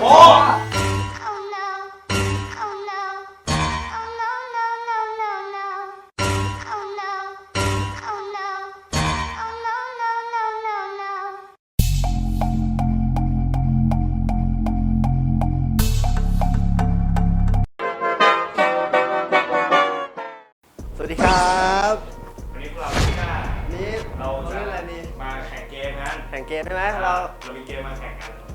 โอ้ Oh no. Oh no. Oh no, no, no, no, no. Oh no. Oh no. Oh no, no, no, no, no. สวัสดีครับวันนี้พวกเราที่ห้านี่เราเราจะเล่นอะไรนี่มาแข่งเกมกันแข่งเกมใช่ไหมเราเรามีเกมมาแข่งกัน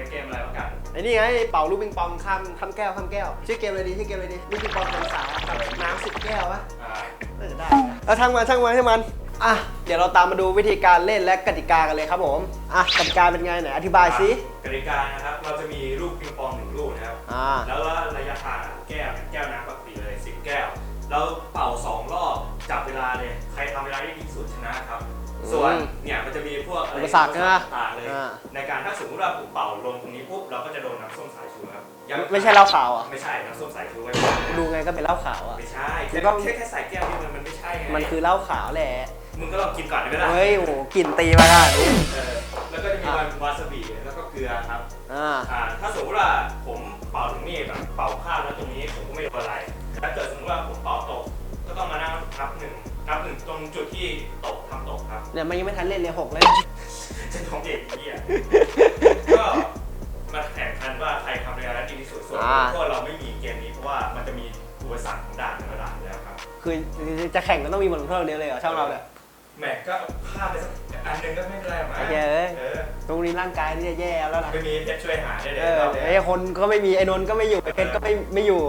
เป็นเกมอะไรบ้างกันไอ้นี่ไงเป่าลูกปิงปองข้ามข้ามแก้วข้ามแก้ว ชื่อเกมอะไรดีชื่อเกมอะไรดีลูกปิงปองเป็นสาวกับน้ำสิบแก้ววะอ่าน่าจะได้นะเอาช่างมาช่างมาให้มันอะเดี๋ยวเราตามมาดูวิธีการเล่นและกติกากันเลยครับผมอะกติกาเป็นไงไหนอธิบายสิกติกานะครับ เราจะมีลูกปิงปองหนึ่งลูกนะครับ อ่าแล้วว่าระยะทางแก้วแก้วน้ำปกติเลยสิบแก้ว เราเป่าสองรอบ ส่วนเนี่ยมันจะมีพวกอะไรอุปสรรคนะต่างๆเลย อ่า ในการถ้าสมมติว่าผมเป่าลงตรงนี้ปุ๊บเราก็จะโดนน้ำส้มสายชูครับยังไม่ใช่เหล้าขาวอะ ไม่ใช่น้ำส้มสายชูไว้ดูไงก็เป็นเหล้าขาวอะ ไม่ใช่แล้แค่วก็แค่แค่ใส่แก้วนี่มันมันไม่ใช่ไงมันคือเหล้าขาวแหละ มึงก็ลองกินก่อนได้ไหมล่ะเฮ้ยโหกลิ่นตีมาขนาดนี้เออแล้วก็จะมีวาวาซาบิแล้วก็เกลือครับอ่า อ่าถ้าสมมติว่าผมเป่าตรงนี้แบบเป่าข้ามแล้วตรงนี้ผมก็ไม่โดน เนี่ยมันยังไม่ทันเล่นเลยหกเลยจะท้องเด็กเหี้ยก็มาแข่งขันว่าใครทำเวลาได้ดีที่สุดส่วนอ่าพวกเราไม่มีเกมนี้เพราะว่ามันจะมีอุปสรรคของด่านแต่ละด่านอยู่แล้วครับ คือจะแข่งก็ต้องมีบทลงโทษเดียวเลยเหรอช่างเราเนี่ยแหมก็พลาดไปสักอันหนึ่งก็ไม่เป็นไรหรอกนะโอเคเอ้ย เออตรงนี้ร่างกายนี่จะแย่แล้วนะไม่มีเพชรช่วยหาได้เลยเออรอบเนี้ยไอ้คนก็ไม่มีไอ้นนท์ก็ไม่อยู่ไอ้เพชรก็ไม่ไม่อยู่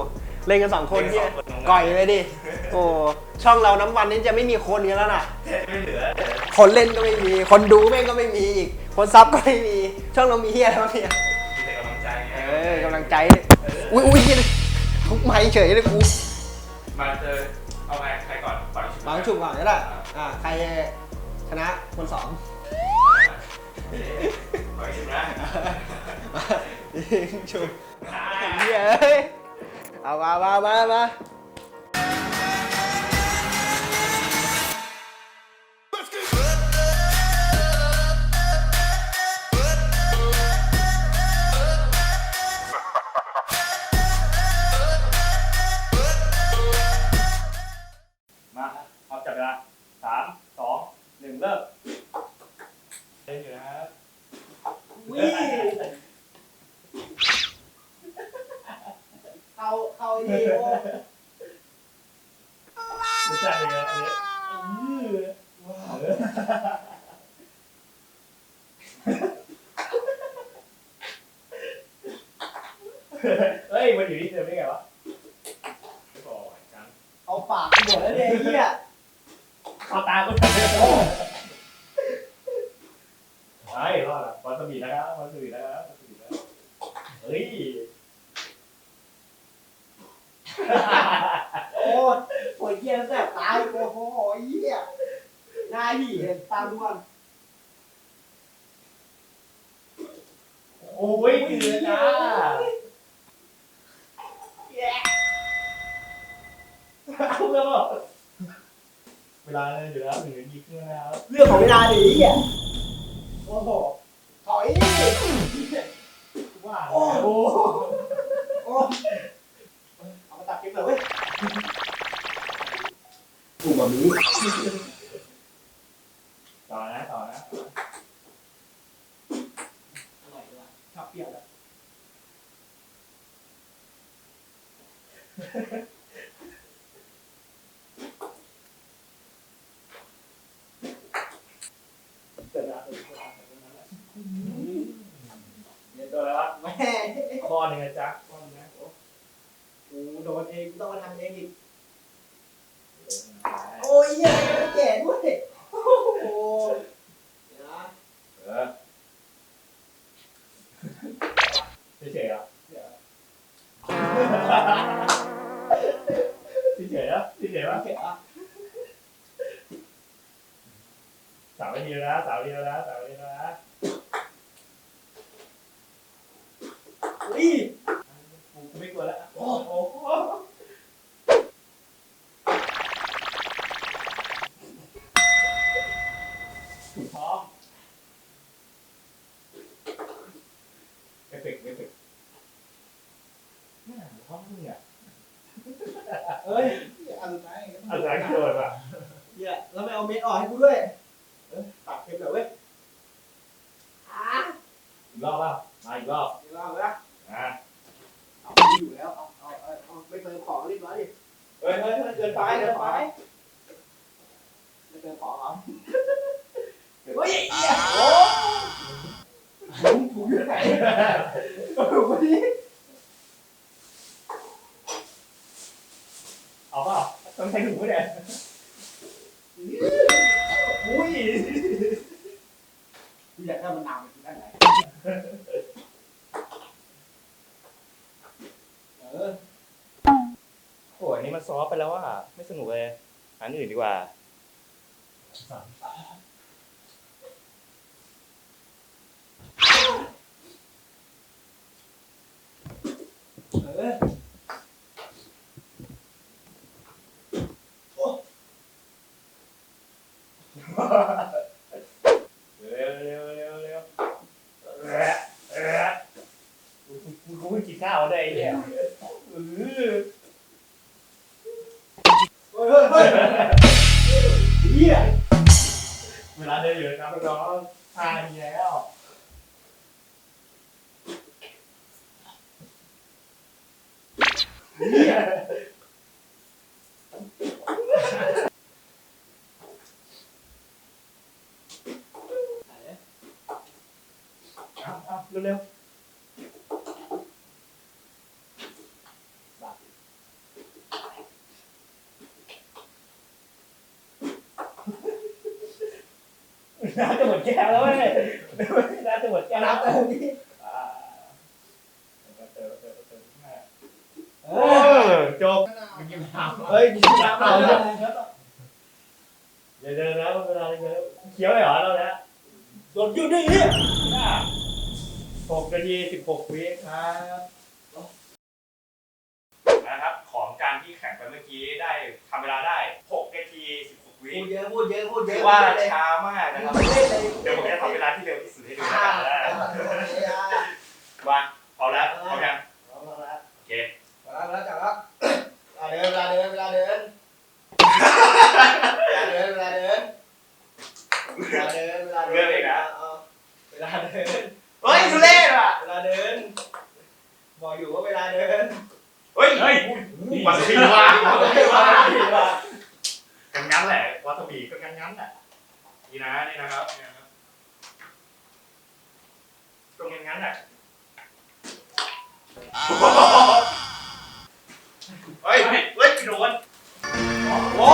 เล่นกันสองคนเล่นที่สองคนลงมาก่อยเลยดิ โอ้ช่องเราน้ำวันนี้จะไม่มีคนกันแล้วน่ะเพชรไม่เหลือคนเล่นก็ไม่มี คนดูแม่งก็ไม่มีอีก คนซับก็ไม่มี ช่องเรามีเฮียอะไรบ้างเนี่ยมีแต่กำลังใจไงเออกำลังใจ อุ้ยอุ้ยทุกไม้เฉยเลยกูมาเจอเอาไงใครก่อนฝังชุบ บางชุบก่อนก็ได้อ่าใครชนะคนสองฝังชุบนะยิงชุบเฮียเอ้ยเอามามามามามา ลาสามสองหนึ่งเริ่มเล่นอยู่นะครับเอาเอาดีโอไม่ใช่เลยอันนี้ว้าวเฮ้ยมันอยู่ที่เดิมได้ไงวะไม่บอกกันเอาปากหมดแล้วเนี่ยเฮีย เข้าตาก็ทันเลยไอ้รอดละวาซาบินะครับวาซาบินะครับวาซาบิแล้วเฮ้ยโอ้ยโอ้ยเฮียแสบตายโอ้โหเฮียหน้าหี่เห็นตามทุกวันโอ้ยเกลือจ้า วลาเลยอยู่แล้วหนึ่งนาทีครึ่งแล้วเรื่องของเวลาหนีอะโอ้โหถอยว่าโอ้โอ้โอ้เอามาตัดคลิปเลยเว้ยถูกแบบนี้ต่อนะต่อนะอร่อยด้วยชอบเปรี้ยวแล้ว เสร็จแล้วเสร็จแล้วเสร็จแล้วเดี๋ยวตัวแล้ววะ แม่ ข้อหนึ่งนะจ๊ะข้อหนึงนะ กูโดนเองกูต้องมาทำเองอีกโอ้ยเหี้ย ไม่ มาอีกรอบเดี๋ยวเราละอะเอาไม่อยู่แล้ว เอาเอาเอาเอาไม่เติมของรีบร้อยดิเฮ้ยเฮ้ยเฮ้ยเกินไปไปเกิเดินนไปไปไม่เติมของเหรอเฮ้ยเหี้ยโอ้ถุงถุงอยู่ไหนถุงคนนี้เอาเปล่าต้องใช้ถุงไหมเนี่ยอุ้ย ซอฟไปแล้วว่า ไม่สนุกเลยอันอื่นดีกว่าเออ เร็วเร็วเร็วเร็วเอ๊ะเอ๊ะกูกูกูไม่กินข้าวได้ไอ้เนี่ยเออ เฮ้ยเฮ้ยเฮ้ยเฮีย เวลาเดินอยู่นะครับน้องๆทานมีแล้ว เอาเอาเร็วๆน้ำจะหมดแก้วแล้วเว้ยน้ำจะห หรอเราแล้วโดนยุ่งด้วยเนี่ยหกนาทีสิบหกวิครับนะครับ ของการที่แข่งไปเมื่อกี้ได้ทำเวลาได้6นาที16วิพูดเยอะพูดเยอะพูดเยถือะอว่าเลยช้ามากนะครับไม่เล่นเลยเดี๋ยวผมจะทำเวลาที่เร็วที่สุดให้ดูอ่าแล้วกันนะมาพร้อมแล้วพร้อมยัง เอาละเอาละ โอเค เอาละเอาละจับละเอาเดินเวลาเดินเวลาเดินเวลาเดินเวลาเดินเวลาเดินเวลาเดิน เริ่มเองนะาเวลาเดิน เฮ้ยทุเล่อะ เวลาเดินบอกอยู่ว่าเวลาเดิน เฮ้ยเฮ้ยวัสบีว่ะว่ากันงั้นแหละวาสบีก็งั้นงั้นแหละนี่นะนี่นะครับนี่นะครับก็งั้นงั้นแหละเฮ้ยเฮ้ยเฮ้ยโดนโอ้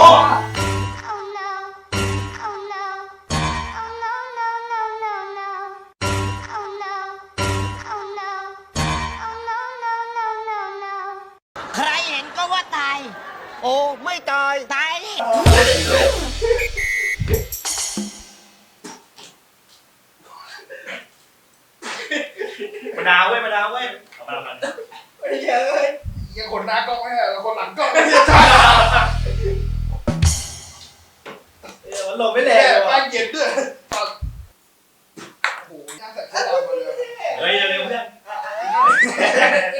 อ้ไม่ตาย ตายดิมะนาวเว้ยมะนาวเว้ยเอามาเอามาไอ้เหี้ยเอ้ยยังคนหน้ากล้องไม่ใช่คนหลังกล้องไม่ใช่เดี๋ยวมันหลบไม่แรแม่งเลยแป้ว่ะงเย็นด้วยโอ้โหย่างใส่ข้าวดำมาเลยเฮ้ยเร็วๆเพื่อน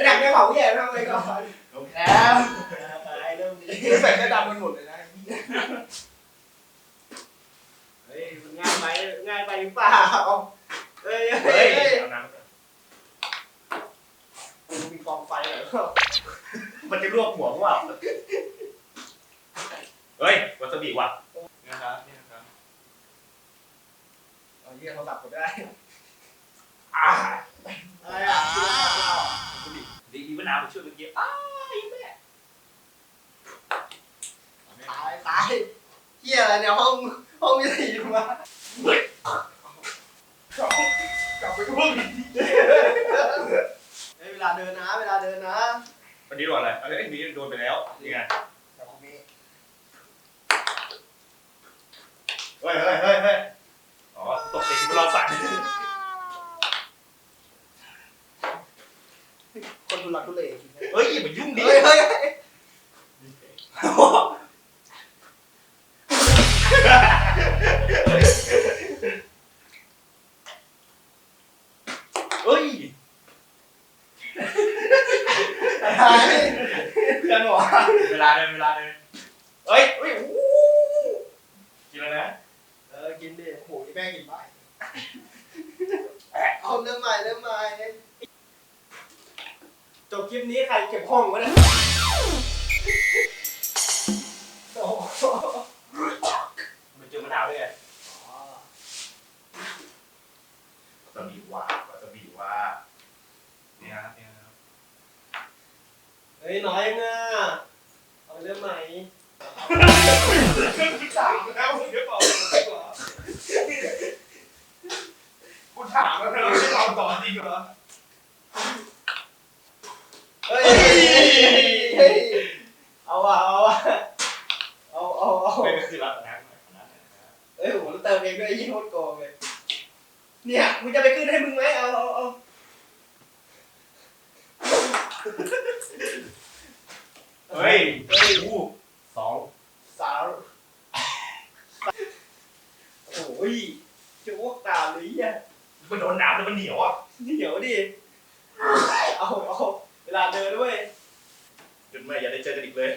อยากจะเผาแย่ทำไมก่อน ลงแคตายเริ่มดี ใส่ข้าวดำมันหมดเลยนะ เฮ้ยมันง่ายไปง่ายไปหรือเปล่าเฮ้ย เฮ้ เฮ้ ย ย เอาน้ำก่อน มีกองไฟเหรอ มันจะลวกหัวกูเปล่าเฮ้ยวาซาบิว่ะนี่นะครับนี่นะครับ เอาเยี่ยเขาดับก็ได้อ่าอะไรอะดีอีมะนาวมาช่วยเมื่อกี้อ้าวแม่ตายตายเฮียอะไรเนี่ยห้องห้องมีสีมากลับไปก็เพิ่งเฮ้ยเวลาเดินนะ เวลาเดินนะวันนี้โดนอะไรเอ้ยอันนี้โดนไปแล้วนี่ไงเฮ้ยเฮ้ยเฮ้ยเฮ้ยอ๋อตกใจที่เราสั่น คนทุลักทุเลเฮ้ยอย่ามายุ่งดิเฮ้ยเฮ้ยเฮ้ยเฮ้ยตายเวลาเดินเวลาเดินเอ้ยเอ้ยอู้กินแล้วนะเออกินดิโอ้โหนี่แม่งกินไปเอาเริ่มใหม่เริ่มใหม่ จบคลิปนี้ใครเก็บห้องวะเนี่ยโอ้โหมันเจอมะนาวด้วยไงวาซาบิว่าวาซาบิว่าเนี่ยครับเนี่ยครับเฮ้ยน้อยยังอะเอาเรื่องใหม่ถามแล้วมึงจะตอบเหรอกูถามแล้วเราไม่ตอบต่อจริงเหรอ เฮ้ยเฮ้ยเอาว่ะเอาว่ะเอาเอาเอา ไม่เป็นคือรับน้ำหน่อยน้ำหน่อยนะครับ เอ้ยผมเติมเองด้วยไอ้ยี่ โคตรโกงเลย เนี่ยมึงจะไปขึ้นให้มึงไหมเอาเอาเอาเฮ้ยเฮ้ยอู้สองสาวโอ้ยจะอ้วกตามเลยอะมันโดนน้ำแล้วมันเหนียวอะเดี๋ยวดิ เอาเอาเวลาเดินด้วยจนไม่อยากได้เจอกันอีกเลย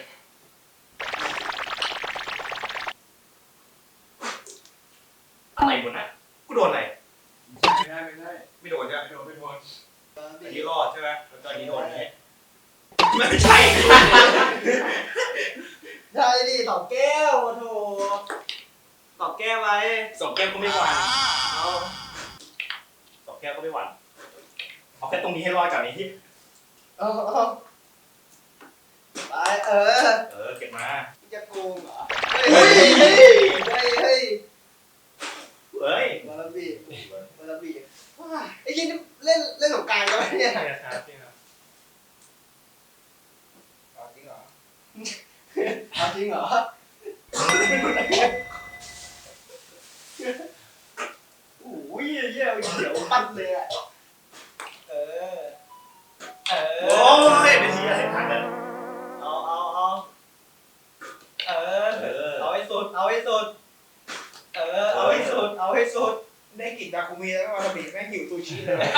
อะไรบนน่ะกูโดนอะไร ไม่ได้ไม่ได้ไม่โดนใช่ไหมไม่โดนไม่โดนอันนี้รอดใช่ไหมแล้วก็อันนี้โดนอย่างงี้ไม่ใช่ใช่ดิสองแก้วโถสองแก้วไว้สองแก้วก็ไม่หวั่นเอาสองแก้วก็ไม่หวั่นเอาแค่ตรงนี้ให้รอดก่อนนี้เอาเอาไปเออ เออเก็บมามึงจะโกงเหรอเฮ้ย แ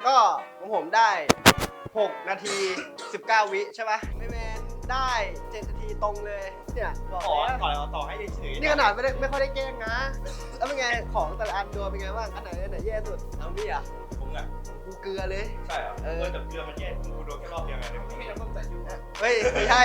กันก็ของผมได้ 6 นาที 19 วิใช่ปะไม่แมนได้ 7 นาทีตรงเลย เนี่ยบอกต่อแล้วต่อต่อให้เฉยนี่ขนาดไม่ได้ไม่ค่อยได้แกล้งนะ แล้วเป็นไงของแต่ละอันดูเป็นไงบ้าง อันไหนอันไหนแย่สุดเอาพี่อะผมอะกูเกลือเลย ใช่เหรอเออแต่เกลือมันแย่กูโดนแค่รอบเดียวไงเดี๋ยวมึงไม่ไม่ใช่ต้องใส่ยูเฮ้ยไม่ใช่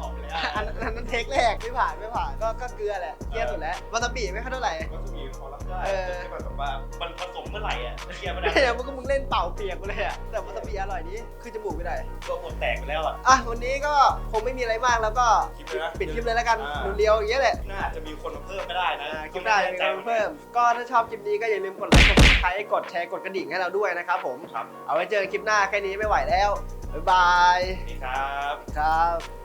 ออกไปแล้วอันอันนั้นเทคแรกไม่ผ่านไม่ผ่านก็ก็เกลือแหละแย่สุดแล้ววาซาบิไม่ค่อยเท่าไหร่วัตถุดิบพอรับได้แต่ที่แบบว่ามันผสม เมื่อไหร่อะเกียร์ไม่ได้เนี่ยมึงก็มึงเล่นเป่าเปียกไปเลยอะแต่วาซาบิอร่อยดีคือจมูกไม่ได้ตัวผมแตกไปแล้วอะ อะวันนี้ก็คงไม่มีอะไรมากแล้วก็คลิปเลยนะปิดคลิปเลยแล้วกันเรียวๆอย่างเงี้ยแหละน่าจะมีคนมาเพิ่มก็ได้นะอ่าคลิปหน้าจะมีคนเพิ่ม ก็ถ้าชอบคลิปนี้ก็อย่าลืมกดไลค์กดซับสไครต์กดแชร์กดกระดิ่งให้เราด้วยนะครับผม ครับเอาไว้เจอกันคลิปหน้าแค่นี้ไม่ไหวแล้วบ๊ายบายนี่ครับ ครับ